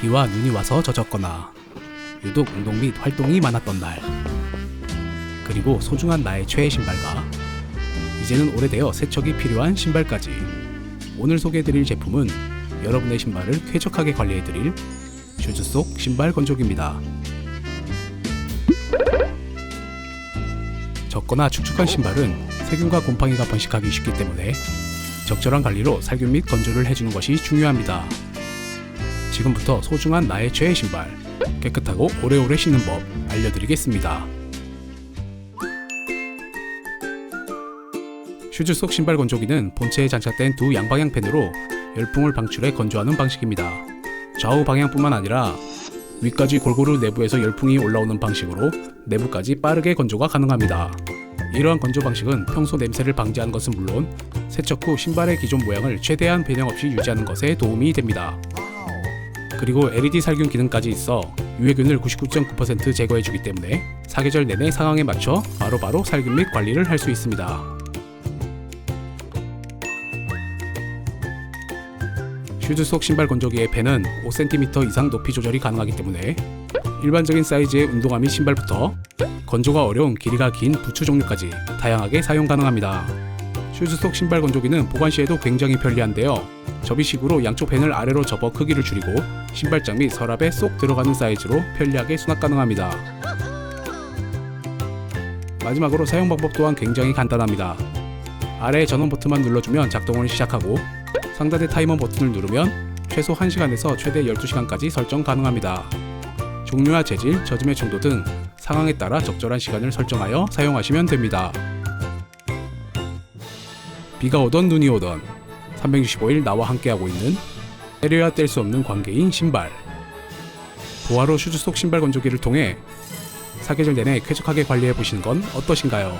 비와 눈이 와서 젖었거나 유독 운동 및 활동이 많았던 날 그리고 소중한 나의 최애 신발과 이제는 오래되어 세척이 필요한 신발까지 오늘 소개해드릴 제품은 여러분의 신발을 쾌적하게 관리해드릴 슈즈 속 신발 건조기입니다. 젖거나 축축한 신발은 세균과 곰팡이가 번식하기 쉽기 때문에 적절한 관리로 살균 및 건조를 해주는 것이 중요합니다. 지금부터 소중한 나의 최애 신발 깨끗하고 오래오래 신는 법 알려드리겠습니다. 슈즈 속 신발 건조기는 본체에 장착된 두 양방향 팬으로 열풍을 방출해 건조하는 방식입니다. 좌우 방향뿐만 아니라 위까지 골고루 내부에서 열풍이 올라오는 방식으로 내부까지 빠르게 건조가 가능합니다. 이러한 건조 방식은 평소 냄새를 방지하는 것은 물론 세척 후 신발의 기존 모양을 최대한 변형 없이 유지하는 것에 도움이 됩니다. 그리고 LED 살균 기능까지 있어 유해균을 99.9% 제거해주기 때문에 사계절 내내 상황에 맞춰 바로 바로 살균 및 관리를 할 수 있습니다. 슈즈 속 신발 건조기의 팬은 5cm 이상 높이 조절이 가능하기 때문에 일반적인 사이즈의 운동화 및 신발부터 건조가 어려운 길이가 긴 부츠 종류까지 다양하게 사용 가능합니다. 슈즈 속 신발 건조기는 보관 시에도 굉장히 편리한데요. 접이식으로 양쪽 팬을 아래로 접어 크기를 줄이고 신발장 및 서랍에 쏙 들어가는 사이즈로 편리하게 수납 가능합니다. 마지막으로 사용 방법 또한 굉장히 간단합니다. 아래 전원 버튼만 눌러주면 작동을 시작하고 상단의 타이머 버튼을 누르면 최소 1시간에서 최대 12시간까지 설정 가능합니다. 종류와 재질, 젖음의 정도 등 상황에 따라 적절한 시간을 설정하여 사용하시면 됩니다. 비가 오던 눈이 오던 365일 나와 함께하고 있는 때려야 뗄 수 없는 관계인 신발. 보아로 슈즈 속 신발 건조기를 통해 사계절 내내 쾌적하게 관리해 보시는 건 어떠신가요?